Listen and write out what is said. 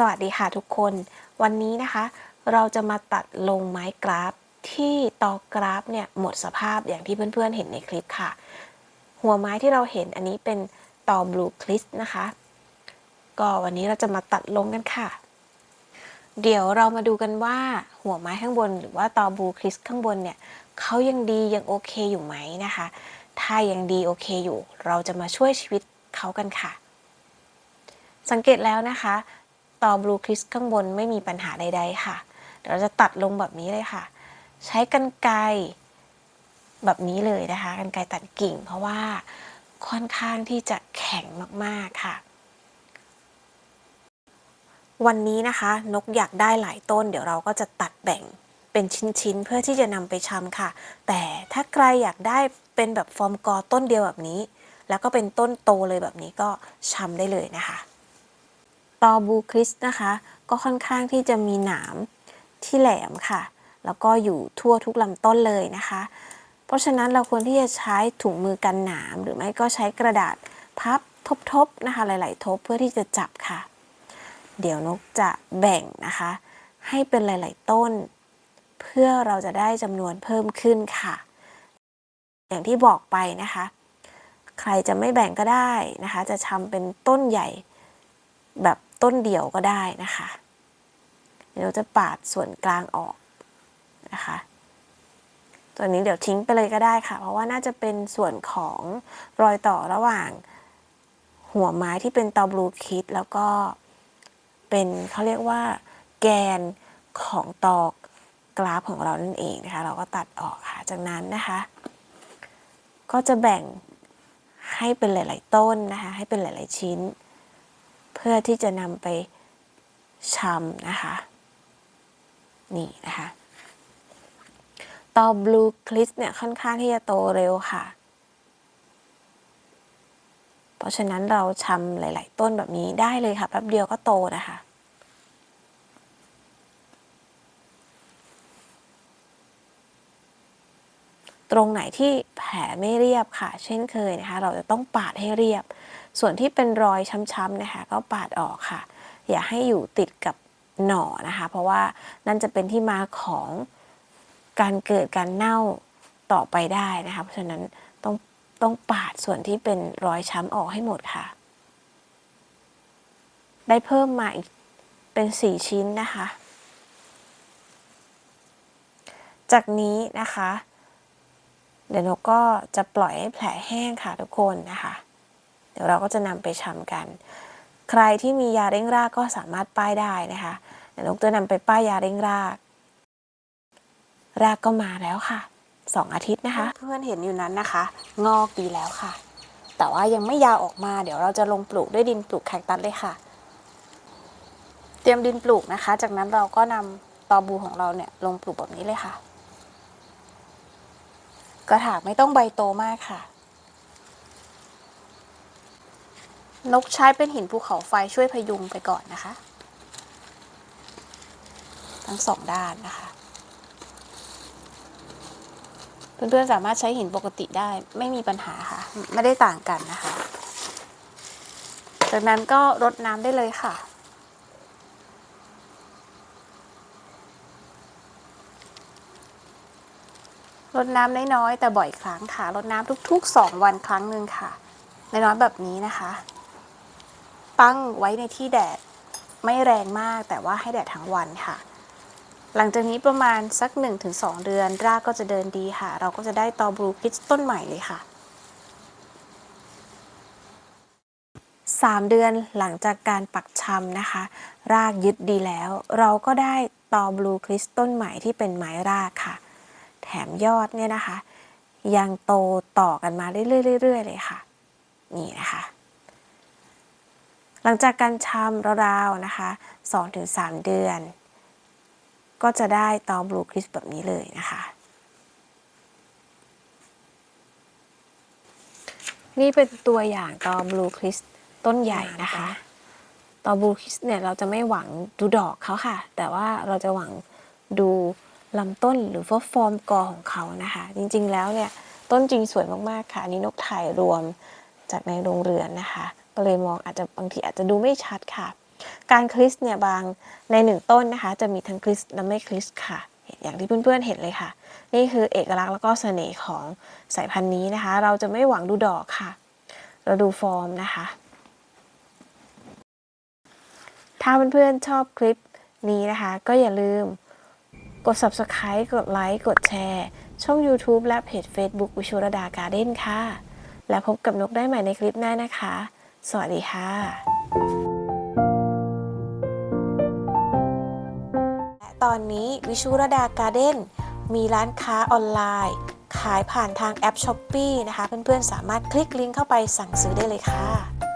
สวัสดีค่ะทุกคน วันนี้นะคะ เราจะมาตัดลงไม้กราฟที่ตอกราฟเนี่ยหมดสภาพอย่างที่เพื่อนๆเห็นในคลิปค่ะ หัวไม้ที่เราเห็นอันนี้เป็นตอบลูคลิสนะคะ ก็วันนี้เราจะมาตัดลงกันค่ะ เดี๋ยวเรามาดูกันว่าหัวไม้ข้างบนหรือว่าตอบลูคลิสข้างบนเนี่ยเขายังดียังโอเคอยู่ไหมนะคะ ถ้ายังดีโอเคอยู่ เราจะมาช่วยชีวิตเขากันค่ะ สังเกตแล้วนะคะ ต่อบลูคริสข้างบนไม่มีปัญหาใดๆค่ะ เดี๋ยวเราจะตัดลงแบบนี้เลยค่ะ ใช้กันไกรแบบนี้เลยนะคะกันไกรตัดกิ่ง เพราะว่าค่อนข้างที่จะแข็งมากๆค่ะ วันนี้นะคะ นกอยากได้หลายต้น เดี๋ยวเราก็จะตัดแบ่งเป็นชิ้นๆ เพื่อที่จะนำไปชำค่ะ แต่ถ้าใครอยากได้เป็นแบบฟอร์มกอต้นเดียวแบบนี้ แล้วก็เป็นต้นโตเลยแบบนี้ก็ชำได้เลยนะคะ ตอบูคริสนะคะ ก็ค่อนข้างที่จะมีหนามที่แหลมค่ะ แล้วก็อยู่ทั่วทุกลำต้นเลยนะคะ เพราะฉะนั้นเราควรที่จะใช้ถุงมือกันหนาม หรือไม่ก็ใช้กระดาษพับทบๆนะคะหลาย ๆ ทบเพื่อที่จะจับค่ะ เดี๋ยวนกจะแบ่งนะคะ ให้เป็นหลาย ๆ ต้น เพื่อเราจะได้จำนวนเพิ่มขึ้นค่ะ อย่างที่บอกไปนะคะ ใครจะไม่แบ่งก็ได้นะคะ จะทำเป็นต้นใหญ่ แบบต้นเดียวก็ได้นะคะเดี๋ยวเราจะปาดส่วนกลางออกนะคะตัวนี้เดี๋ยวทิ้งไปเลยก็ได้ค่ะ เพราะว่าน่าจะเป็นส่วนของรอยต่อระหว่าง หัวไม้ที่เป็นตอบลูคิดแล้วก็เป็นเขาเรียกว่า แกนของตอกกราฟของเรานั่นเองนะคะ เราก็ตัดออกค่ะจากนั้นนะคะ ก็จะแบ่งให้เป็นหลาย ๆ ต้นนะคะ ให้เป็นหลาย ๆ ชิ้น เพื่อที่จะนำไปชำนะคะ นี่นะคะตอบลูคลิสเนี่ยค่อนข้างที่จะโตเร็วค่ะ เพราะฉะนั้นเราชำหลาย ๆ ต้นแบบนี้ได้เลยค่ะแป๊บเดียวก็โตนะคะ ตรงไหนที่แผลไม่เรียบค่ะ เช่นเคยนะคะ เราจะต้องปาดให้เรียบ ส่วนที่เป็นรอยช้ำๆนะคะ ก็ปาดออกค่ะ อย่าให้อยู่ติดกับหน่อนะคะ เพราะว่านั่นจะเป็นที่มาของการเกิดการเน่าต่อไปได้นะคะ เพราะฉะนั้นต้องต้องปาดส่วนที่เป็นรอยช้ำออกให้หมดค่ะ ได้เพิ่มมาอีกเป็นสี่ชิ้นนะคะ จากนี้นะคะ เดี๋ยวนกก็จะปล่อยให้แผลแห้งค่ะทุกคนนะคะ เดี๋ยวเราก็จะนำไปชำกัน ใครที่มียาเร่งรากก็สามารถป้ายได้นะคะเดี๋ยวนกจะนำไปป้ายยาเร่งราก รากก็มาแล้วค่ะสองอาทิตย์นะคะ เพื่อนเห็นอยู่นั้นนะคะ งอกดีแล้วค่ะ แต่ว่ายังไม่ยาวออกมาเดี๋ยวเราจะลงปลูกด้วยดินปลูกแคคตัสเลยค่ะ เตรียมดินปลูกนะคะ จากนั้นเราก็นำตอบูของเราเนี่ยลงปลูกแบบนี้เลยค่ะ กระถางไม่ต้องใบโตมากค่ะ นกใช้เป็นหินภูเขาไฟช่วยพยุงไปก่อนนะคะ ทั้งสองด้านนะคะ เพื่อนๆสามารถใช้หินปกติได้ไม่มีปัญหาค่ะ ไม่ได้ต่างกันนะคะ จากนั้นก็รดน้ำได้เลยค่ะ รดน้ำน้อยๆแต่บ่อยครั้งค่ะรดน้ำทุก ๆ 2 วันครั้งหนึ่งค่ะน้อยๆแบบนี้นะคะ ตั้งไว้ในที่แดดไม่แรงมากแต่ว่าให้แดดทั้งวันค่ะ หลังจากนี้ประมาณสัก 1-2 เดือน รากก็จะเดินดีค่ะ เราก็จะได้ตอบลูคิดต้นใหม่เลยค่ะ 3 เดือนหลังจากการปักชำนะคะ รากยึดดีแล้ว เราก็ได้ตอบลูคริสต้นใหม่ที่เป็นไม้รากค่ะ แถมยอดเนี่ยนะคะ ยังโตต่อกันมาเรื่อยๆเลยค่ะ นี่นะคะ หลังจากการชำราวๆนะคะ 2-3 เดือน ก็จะได้ตอบลูคริสแบบนี้เลยนะคะนี่เป็นตัวอย่างตอบลูคริสต้นใหญ่นะคะ ตอบลูคริสเนี่ยเราจะไม่หวังดูดอกเขาค่ะ แต่ว่าเราจะหวังดู ลำต้นหรือว่าฟอร์มกอของเขานะคะ จริงๆแล้วเนี่ยต้นจริงสวยมากๆค่ะนนี้นกถ่ายรวมจากในโรงเรือนนะคะ ก็เลยมองอาจจะบางทีอาจจะดูไม่ชัดค่ะ การคลิสเนี่ยบางในหนึ่งต้นนะคะ จะมีทั้งคลิสและไม่คลิสค่ะ อย่างที่เพื่อนๆเห็นเลยค่ะ นี่คือเอกลักษณ์แล้วก็เสน่ห์ของสายพันธุ์นี้นะคะ เราจะไม่หวังดูดอกค่ะ เราดูฟอร์มนะคะ ถ้าเพื่อนๆชอบคลิปนี้นะคะ ก็อย่าลืม กด subscribe กดไลค์ กดแชร์ ช่อง YouTube และเพจ Facebook วิชุรดาการ์เด้นค่ะ แล้วพบกับนกได้ใหม่ในคลิปหน้านะคะ สวัสดีค่ะและตอนนี้วิชุรดาการ์เด้นมีร้านค้าออนไลน์ ขายผ่านทางแอป s h อ p e e นะคะ เพื่อนๆ สามารถคลิกลิงก์เข้าไปสั่งซื้อได้เลยค่ะ